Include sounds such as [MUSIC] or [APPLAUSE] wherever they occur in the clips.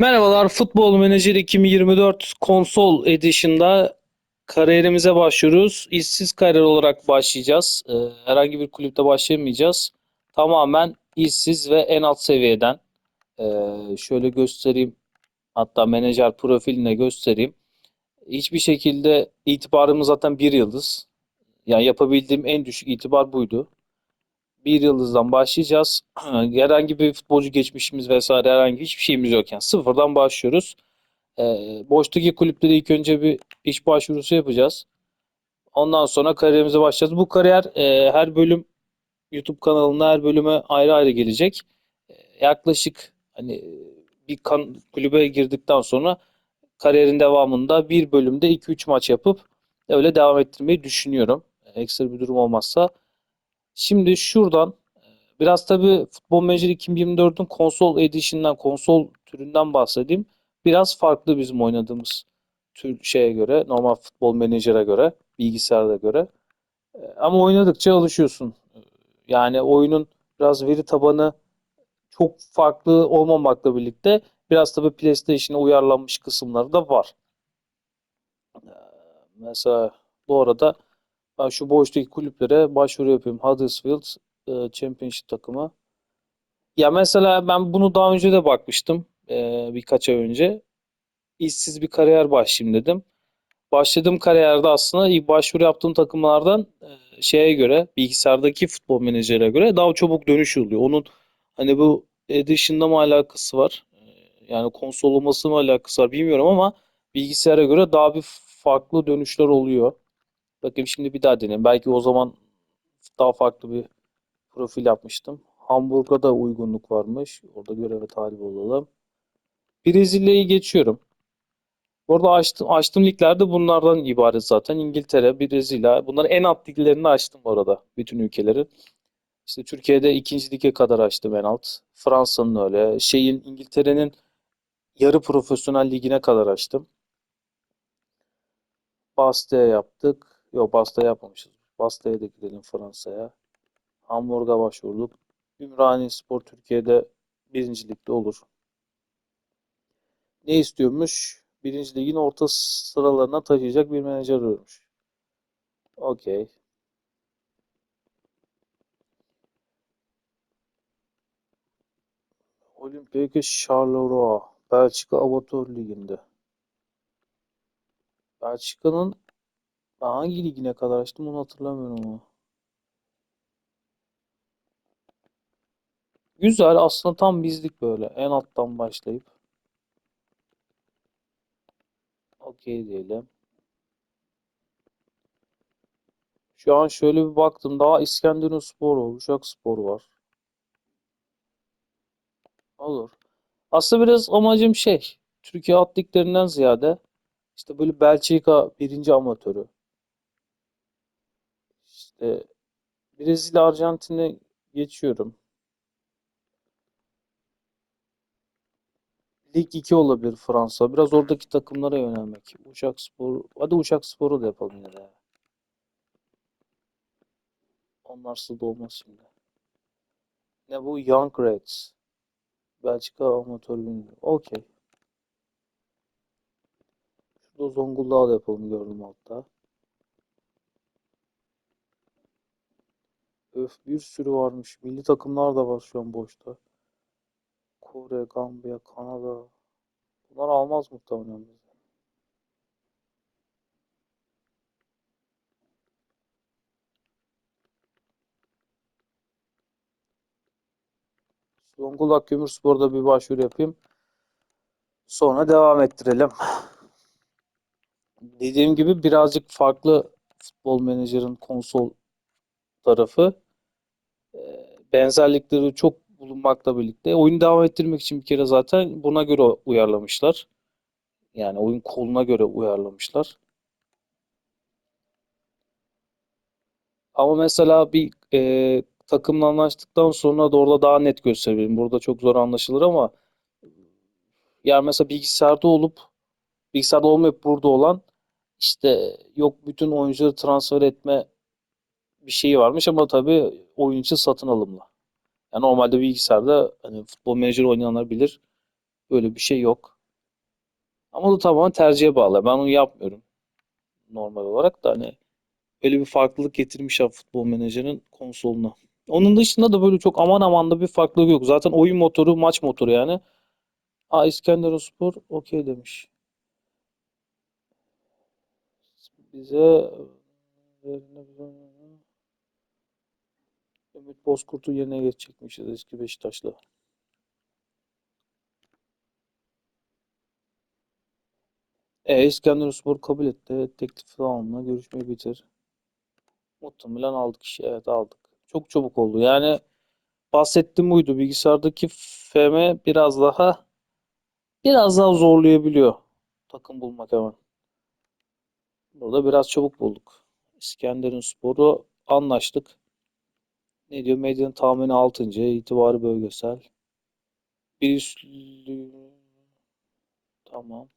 Merhabalar, Futbol Manager 2024 Konsol Edition'da kariyerimize başlıyoruz. İşsiz kariyer olarak başlayacağız. Ee, herhangi bir kulüpte başlayamayacağız. Tamamen işsiz ve en alt seviyeden. Ee, şöyle göstereyim. Hatta menajer profiline göstereyim. Hiçbir şekilde itibarımız zaten bir yıldız. Yani yapabildiğim en düşük itibar buydu. Bir yıldızdan başlayacağız. [CLEARS THROAT] Herhangi bir futbolcu geçmişimiz vesaire herhangi hiçbir şeyimiz yok. Yani sıfırdan başlıyoruz. Ee, boştaki kulüpte de ilk önce bir iş başvurusu yapacağız. Ondan sonra kariyerimize başlayacağız. Bu kariyer e, her bölüm YouTube kanalında her bölüme ayrı ayrı gelecek. E, yaklaşık hani e, bir kan, kulübe girdikten sonra kariyerin devamında bir bölümde 2-3 maç yapıp öyle devam ettirmeyi düşünüyorum. Ekstra bir durum olmazsa. Şimdi şuradan e, biraz tabii Futbol Manager 2024'ün konsol edition'dan, konsol türünden bahsedeyim. Biraz farklı bizim oynadığımız tür şeye göre, normal Futbol Manager'a göre, bilgisayarda göre. E, Ama oynadıkça alışıyorsun. E, Yani oyunun biraz veri tabanı çok farklı olmamakla birlikte biraz tabii PlayStation'a uyarlanmış kısımları da var. Mesela bu arada şu boştaki kulüplere başvuru yapayım. Huddersfield e, Championship takımı. Ya mesela ben bunu daha önce de bakmıştım. e, birkaç ay önce. İşsiz bir kariyer başlayayım dedim. Başladığım kariyerde aslında ilk başvuru yaptığım takımlardan e, şeye göre, bilgisayardaki futbol menajere göre daha çabuk dönüş oluyor. Onun hani bu edition'da mı alakası var? E, Yani konsol olması mı alakası var bilmiyorum ama bilgisayara göre daha bir farklı dönüşler oluyor. Bakayım şimdi bir daha deneyeyim. Belki o zaman daha farklı bir profil yapmıştım. Hamburg'a da uygunluk varmış. Orada göreve talip olalım. Brezilya'yı geçiyorum. Bu arada açtım, açtığım liglerde bunlardan ibaret zaten. İngiltere, Brezilya. Bunların en alt liglerini açtım bu arada. Bütün ülkeleri. İşte Türkiye'de ikinci lige kadar açtım en alt. Fransa'nın öyle. Şeyin İngiltere'nin yarı profesyonel ligine kadar açtım. Bastia yaptık. Yok Bastia yapmamışız. Bastia'ya da gidelim Fransa'ya. Hamburg'a başvurduk. Ümraniye Spor Türkiye'de birinci ligde olur. Ne istiyormuş? Birinci ligin orta sıralarına taşıyacak bir menajer arıyormuş. Okey. Olympique Charleroi. Belçika Amatör Ligi'nde. Belçika'nın ben hangi ligine kadar açtım onu hatırlamıyorum ama. Güzel aslında tam bizlik böyle. En alttan başlayıp. Okey diyelim. Şu an şöyle bir baktım. Daha İskenderunspor var. Uşakspor var. Olur. Aslında biraz amacım şey. Türkiye alt liglerinden ziyade işte böyle Belçika birinci amatörü. İşte Brezilya, Arjantin'e geçiyorum. Lig 2 olabilir Fransa. Biraz oradaki takımlara yönelmek. Uşakspor. Hadi Uşakspor'u da yapalım yine de. Onlarsız da olmaz şimdi. Ne bu? Young Reds. Belçika amatör bilmiyorum. Okey. Şurada Zonguldak'ı da yapalım gördüm altta. Öf bir sürü varmış. Milli takımlar da var şu an boşta. Kore, Gambiya, Kanada. Bunlar almaz muhtemelen bizi. Zonguldak Gümüşspor'da bir başvuru yapayım. Sonra devam ettirelim. Dediğim gibi birazcık farklı futbol menajerin konsol tarafı. Benzerlikleri çok bulunmakla birlikte oyunu devam ettirmek için bir kere zaten buna göre uyarlamışlar. Yani oyun koluna göre uyarlamışlar. Ama mesela bir e, takımla anlaştıktan sonra da orada daha net gösterebilirim. Burada çok zor anlaşılır ama yani mesela bilgisayarda olup bilgisayarda olmayıp burada olan işte yok bütün oyuncuları transfer etme bir şeyi varmış ama tabii oyun için satın alımla. Yani normalde bilgisayarda hani futbol menajer oynayanlar bilir. Böyle bir şey yok. Ama da tamamen tercihe bağlı. Ben onu yapmıyorum normal olarak da hani öyle bir farklılık getirmiş abi futbol menajerin konsoluna. Onun dışında da böyle çok aman aman da bir farklılık yok. Zaten oyun motoru, maç motoru yani. Aa İskenderunspor okey demiş. Bize Ümit Bozkurt'un yerine geçecekmişiz eski Beşiktaş'la. E, İskenderunspor kabul etti. Teklif alımla görüşmeyi bitir. Muhtemelen aldık işi. Evet aldık. Çok çabuk oldu. Yani bahsettiğim buydu. Bilgisayardaki FM biraz daha biraz daha zorlayabiliyor takım bulmak hemen. Burada biraz çabuk bulduk. İskenderunspor'u anlaştık. Ne diyor? Medyanın tahmini 6. itibarı bölgesel. Bir üstlü... Tamam.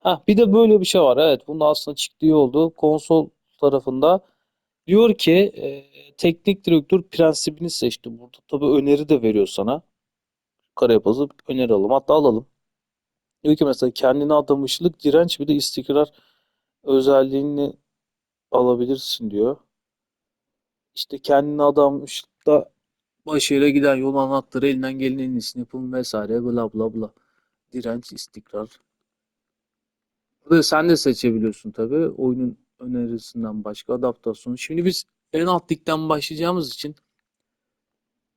Ha bir de böyle bir şey var. Evet, bunun aslında çıktığı oldu. Konsol tarafında diyor ki e, teknik direktör prensibini seçti. Burada tabii öneri de veriyor sana. Karaya basıp öneri alalım. Hatta alalım. Diyor ki mesela kendine adamışlık, direnç bir de istikrar özelliğini alabilirsin diyor. İşte kendine adamışlıkta başarıya giden yol anahtarı elinden gelenin en iyisini yapın vesaire bla bla bla. Direnç, istikrar. Burada sen de seçebiliyorsun tabii oyunun önerisinden başka adaptasyonu. Şimdi biz en alt ligden başlayacağımız için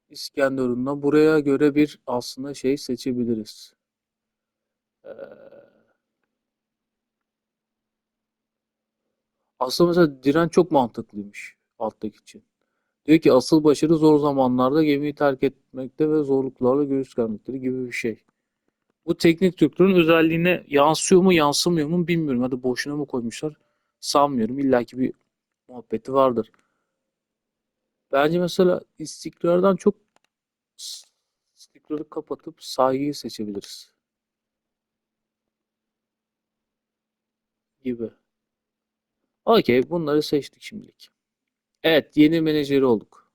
İskenderun'la buraya göre bir aslında şey seçebiliriz. Ee, aslında mesela direnç çok mantıklıymış alttaki için. Diyor ki asıl başarı zor zamanlarda gemiyi terk etmekte ve zorluklarla göğüs germekleri gibi bir şey. Bu teknik direktörün özelliğine yansıyor mu yansımıyor mu bilmiyorum. Hadi boşuna mı koymuşlar? Sanmıyorum. İlla ki bir muhabbeti vardır. Bence mesela istikrardan çok istikrarı kapatıp saygıyı seçebiliriz. Gibi. Okey bunları seçtik şimdilik. Evet yeni menajeri olduk.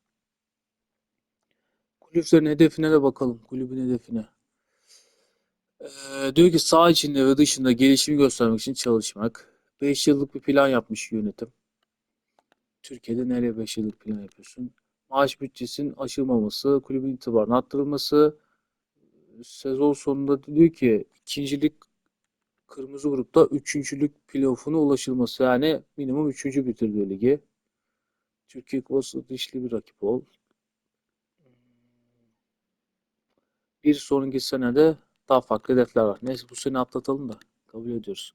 Kulüplerin hedefine de bakalım. Kulübün hedefine. Ee, diyor ki saha içinde ve dışında gelişimi göstermek için çalışmak. 5 yıllık bir plan yapmış yönetim. Türkiye'de nereye 5 yıllık plan yapıyorsun? Maaş bütçesinin aşılmaması, kulübün itibarının arttırılması. Sezon sonunda diyor ki ikincilik kırmızı grupta üçüncülük playoff'una ulaşılması. Yani minimum üçüncü bitirdiği ligi. Türkiye Kupası dişli bir rakip ol. Bir sonraki senede daha farklı hedefler var. Neyse bu sene atlatalım da kabul ediyoruz.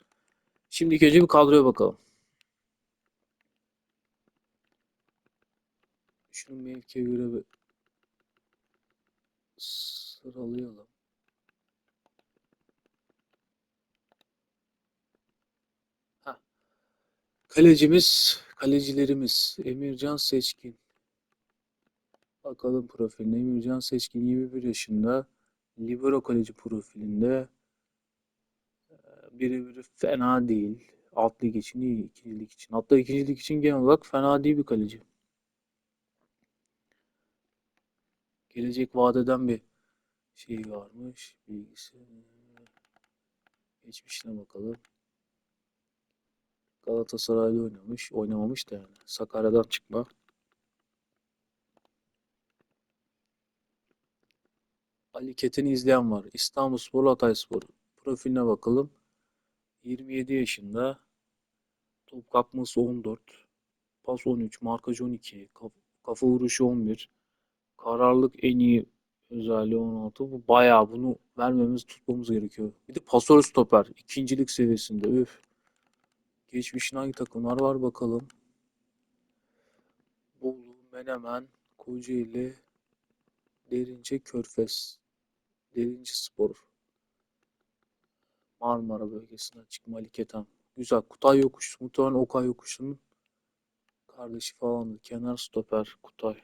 Şimdi önce bir kadroya bakalım. Şunu mevkiye göre bir sıralayalım. Heh. Kalecimiz, kalecilerimiz Emircan Seçkin. Bakalım profiline. Emircan Seçkin 21 yaşında. Libero kaleci profilinde. Biri biri fena değil. Alt lig için iyi, ikincilik için. Hatta ikincilik için genel olarak fena değil bir kaleci. Gelecek vadeden bir şey varmış. Bilgisi. Geçmişine bakalım. Galatasaray'da oynamış. Oynamamış da yani. Sakarya'dan çıkma. Ali Keten'i izleyen var. İstanbulspor, Hatayspor. Profiline bakalım. 27 yaşında. Top kapması 14. Pas 13. Markaj 12. Kafa vuruşu 11. Kararlılık en iyi özelliği 16. Bu bayağı bunu vermemiz tutmamız gerekiyor. Bir de pasör stoper. ikincilik seviyesinde. Üf. Geçmişin hangi takımlar var bakalım. Bolu, Menemen, Kocaeli, Derince, Körfez. Derince Spor. Marmara bölgesine açık Maliketem. Güzel. Kutay Yokuşu. Muhtemelen Okay Yokuşu'nun kardeşi falandı. Kenar stoper Kutay.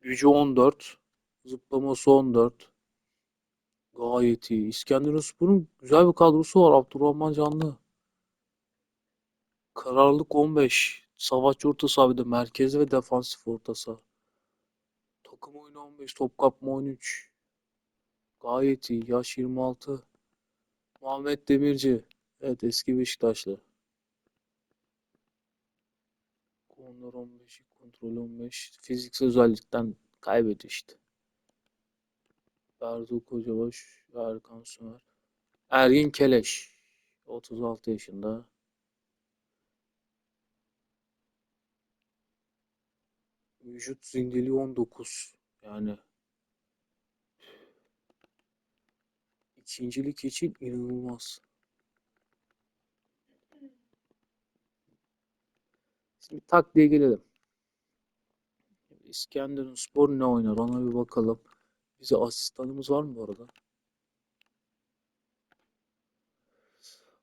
Gücü 14. Zıplaması 14. Gayet iyi. İskenderunspor'un güzel bir kadrosu var. Abdurrahman Canlı. Kararlılık 15. Savaşçı orta saha bir de merkez ve defansif orta saha. Takım oyunu 15. Top kapma 13. Gayet iyi. Yaş 26. Muhammed Demirci. Evet eski Beşiktaşlı. Onlar 15, kontrol 15. Fiziksel özellikten kaybediyor işte. Berdu Kocabaş Erkan Sümer. Ergin Keleş. 36 yaşında. Vücut zindeliği 19. Yani ikincilik için inanılmaz. Şimdi taktiğe gelelim. İskenderunspor ne oynar ona bir bakalım. Bize asistanımız var mı bu arada?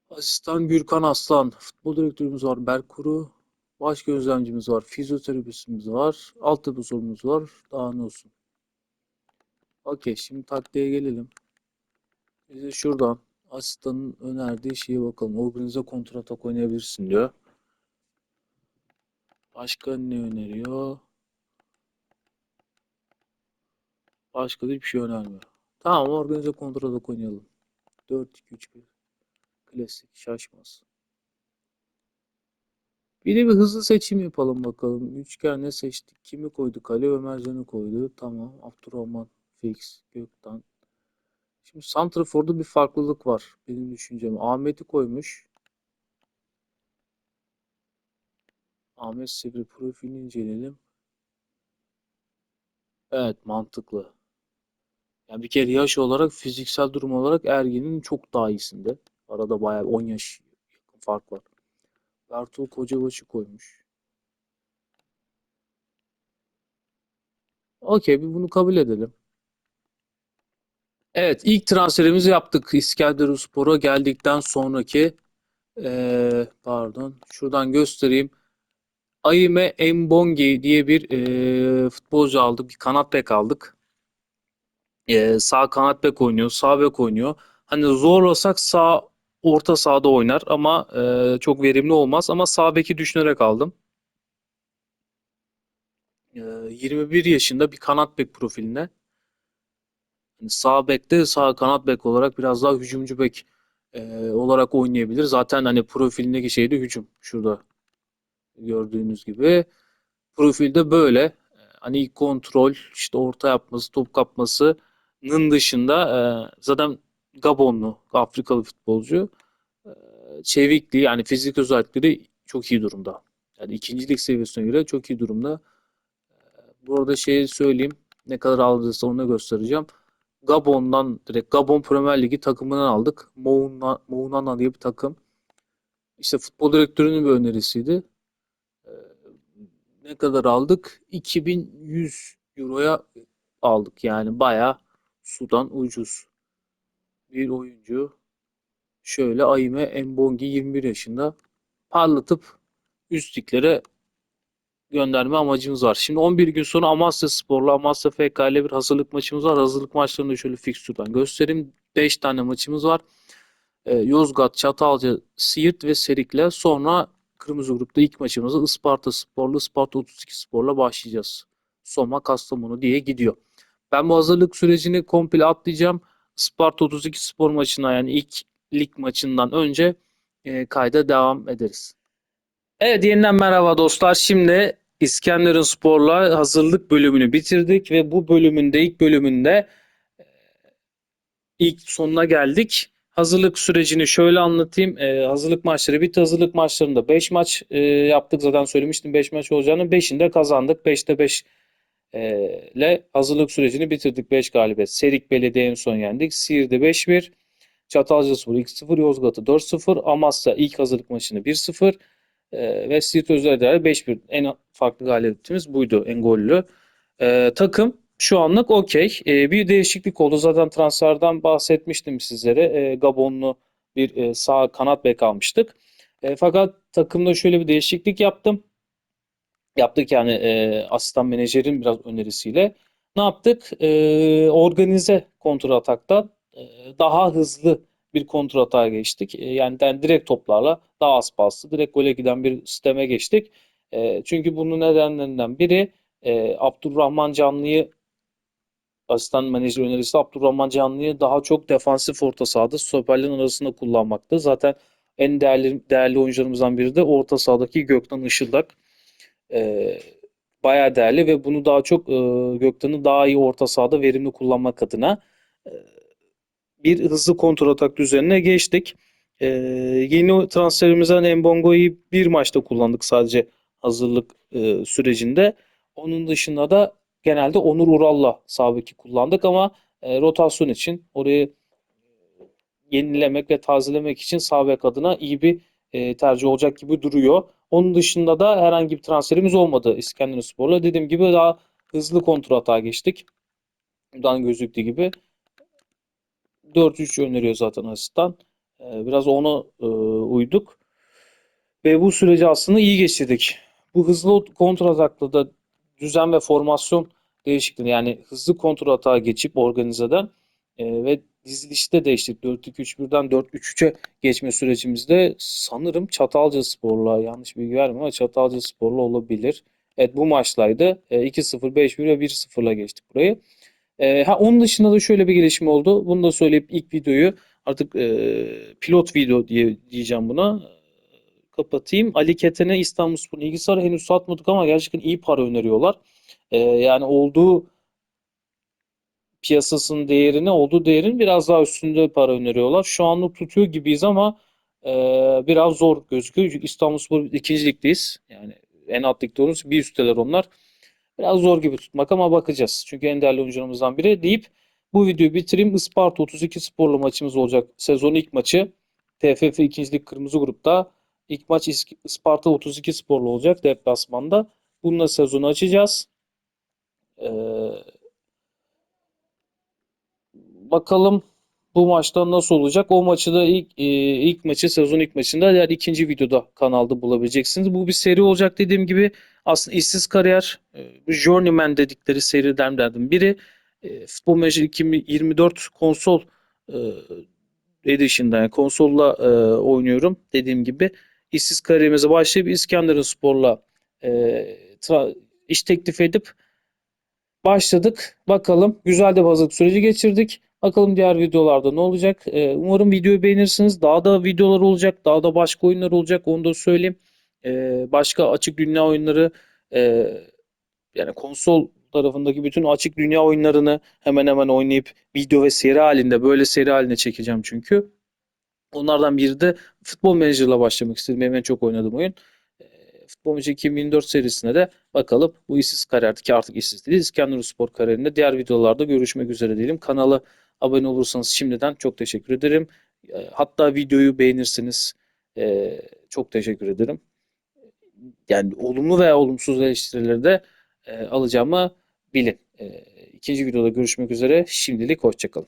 Asistan Gürkan Aslan. Futbol direktörümüz var Berk Kuru. Baş gözlemcimiz var. Fizyoterapistimiz var. Altyapı sorumuz var. Daha ne olsun. Okey şimdi taktiğe gelelim. Bize şuradan asistanın önerdiği şeye bakalım. Organize kontratak oynayabilirsin diyor. Başka ne öneriyor? Başka da hiçbir şey önermiyor. Tamam organize kontratak oynayalım. 4-2-3-1. Klasik şaşmaz. Bir de bir hızlı seçim yapalım bakalım. Üçgen ne seçtik? Kimi koyduk? Ali Ömercan'ı koydu. Tamam. Abdurrahman Fix Gökten. Şimdi Santrafor'da bir farklılık var benim düşüncem. Ahmet'i koymuş. Ahmet Sivri profilini inceleyelim. Evet mantıklı. Yani bir kere yaş olarak fiziksel durum olarak Ergin'in çok daha iyisinde. Arada bayağı 10 yaş fark var. Bertuğ Kocabaş'ı koymuş. Okey bir bunu kabul edelim. Evet ilk transferimizi yaptık İskenderunspor'a geldikten sonraki eee, pardon şuradan göstereyim. Aime Embongi diye bir eee, futbolcu aldık. Bir kanat bek aldık. Eee, sağ kanat bek oynuyor. Sağ bek oynuyor. Hani zorlasak sağ orta sahada oynar ama eee, çok verimli olmaz. Ama sağ beki düşünerek aldım. Eee, 21 yaşında bir kanat bek profiline. Hani sağ bekte sağ kanat bek olarak biraz daha hücumcu bek eee, olarak oynayabilir. Zaten hani profilindeki şey de hücum. Şurada gördüğünüz gibi. Profilde böyle. E, Hani kontrol, işte orta yapması, top kapmasının dışında e, zaten Gabonlu, Afrikalı futbolcu. E, çevikliği yani fizik özellikleri çok iyi durumda. Yani ikincilik seviyesine göre çok iyi durumda. Bu arada şeyi söyleyeyim. Ne kadar aldıysa onu göstereceğim. Gabon'dan direkt Gabon Premier Ligi takımından aldık. Mouna- Mounana diye bir takım. İşte futbol direktörünün bir önerisiydi. Ee, ne kadar aldık? 2100 euroya aldık. Yani bayağı sudan ucuz bir oyuncu. Şöyle Aime Embongi 21 yaşında parlatıp üst liglere gönderme amacımız var. Şimdi 11 gün sonra Amasya Spor'la Amasya FK ile bir hazırlık maçımız var. Hazırlık maçlarını şöyle fikstürden göstereyim. 5 tane maçımız var. Ee, Yozgat, Çatalca, Siirt ve Serik'le sonra Kırmızı Grup'ta ilk maçımızı Isparta Spor'la Isparta 32 Spor'la başlayacağız. Soma, Kastamonu diye gidiyor. Ben bu hazırlık sürecini komple atlayacağım. Isparta 32 Spor maçına yani ilk lig maçından önce e, kayda devam ederiz. Evet yeniden merhaba dostlar. Şimdi İskenderunspor'la hazırlık bölümünü bitirdik ve bu bölümünde ilk bölümünde e, ilk sonuna geldik. Hazırlık sürecini şöyle anlatayım. E, hazırlık maçları bitti. Hazırlık maçlarında 5 maç e, yaptık. Zaten söylemiştim 5 maç olacağını. 5'inde kazandık. 5'te 5 ile hazırlık sürecini bitirdik. 5 galibiyet. Serik Belediye en son yendik. Siirt'de 5-1. Çatalcaspor 2-0. Yozgat'ı 4-0. Amasya ilk hazırlık maçını 1-0. E, ve Siirt Özel'de 5-1. En farklı galibiyetimiz buydu. En gollü. E, takım şu anlık okey. E, bir değişiklik oldu. Zaten transferden bahsetmiştim sizlere. E, Gabonlu bir e, sağ kanat bek almıştık. E, fakat takımda şöyle bir değişiklik yaptım. Yaptık yani e, asistan menajerin biraz önerisiyle. Ne yaptık? E, organize kontratakta e, daha hızlı bir kontratağa geçtik. E, yani direkt toplarla daha az paslı, direkt gole giden bir sisteme geçtik. E, çünkü bunun nedenlerinden biri e, Abdurrahman Canlı'yı asistan menajer önerisi Abdurrahman Canlı'yı daha çok defansif orta sahada stoperlerin arasında kullanmakta. Zaten en değerli değerli oyuncularımızdan biri de orta sahadaki Gökhan Işıldak. Ee, bayağı değerli ve bunu daha çok e, Gökhan'ı daha iyi orta sahada verimli kullanmak adına e, bir hızlı kontratak düzenine geçtik. Ee, yeni transferimizden Mbongo'yu bir maçta kullandık sadece hazırlık e, sürecinde. Onun dışında da genelde Onur Ural'la sağ beki kullandık ama e, rotasyon için orayı yenilemek ve tazelemek için sağ adına iyi bir e, tercih olacak gibi duruyor. Onun dışında da herhangi bir transferimiz olmadı İskenderunspor'la. Dediğim gibi daha hızlı kontratağa geçtik. Buradan gözüktüğü gibi 4-3 öneriyor zaten asistan. E, biraz ona e, uyduk. Ve bu süreci aslında iyi geçirdik. Bu hızlı kontratakla da düzen ve formasyon değişikliği yani hızlı kontratağa geçip organizeden e, ve dizilişi de değiştirdik. 4-2-3-1'den 4-3-3'e geçme sürecimizde sanırım Çatalca Spor'la yanlış bilgi vermiyorum ama Çatalca Spor'la olabilir. Evet bu maçlaydı. E, 2-0, 5-1 ve 1-0'la geçtik burayı. E, ha, onun dışında da şöyle bir gelişme oldu. Bunu da söyleyip ilk videoyu artık e, pilot video diye diyeceğim buna. Kapatayım. Ali Ketene İstanbulspor ilgisi henüz satmadık ama gerçekten iyi para öneriyorlar. E, yani olduğu piyasasının değerini olduğu değerin biraz daha üstünde para öneriyorlar. Şu anlık tutuyor gibiyiz ama e, biraz zor gözüküyor. Çünkü İstanbulspor ikinci ligdeyiz. Yani en alt ligde oluruz. Bir üstteler onlar. Biraz zor gibi tutmak ama bakacağız. Çünkü en değerli oyuncularımızdan biri deyip bu videoyu bitireyim. Isparta 32 sporlu maçımız olacak. Sezonun ilk maçı. TFF 2. Lig Kırmızı Grup'ta. İlk maç Isparta 32 sporlu olacak deplasmanda. Bununla sezonu açacağız. Ee, bakalım bu maçta nasıl olacak? O maçı da ilk e, ilk maçı sezon ilk maçında diğer ikinci videoda kanalda bulabileceksiniz. Bu bir seri olacak dediğim gibi aslında işsiz kariyer e, Journeyman dedikleri serilerden biri. E, Futbol Manager 2024 konsol e, Edition'da yani konsolla e, oynuyorum dediğim gibi. İşsiz kariyerimize başlayıp İskenderunspor'la e, tra- iş teklif edip başladık. Bakalım. Güzel de bir hazırlık süreci geçirdik. Bakalım diğer videolarda ne olacak. Ee, umarım videoyu beğenirsiniz. Daha da videolar olacak. Daha da başka oyunlar olacak. Onu da söyleyeyim. Ee, başka açık dünya oyunları e, yani konsol tarafındaki bütün açık dünya oyunlarını hemen hemen oynayıp video ve seri halinde böyle seri halinde çekeceğim çünkü. Onlardan biri de Futbol Manager'la başlamak istedim. Benim en çok oynadığım oyun. Manager 2024 serisine de bakalım. Bu işsiz kariyerdeki artık işsiz değil. İskenderunspor kariyerinde diğer videolarda görüşmek üzere diyelim. Kanala abone olursanız şimdiden çok teşekkür ederim. Ee, Hatta videoyu beğenirsiniz. Ee, çok teşekkür ederim. Yani olumlu veya olumsuz eleştirileri de e, alacağımı bilin. Ee, İkinci videoda görüşmek üzere. Şimdilik hoşçakalın.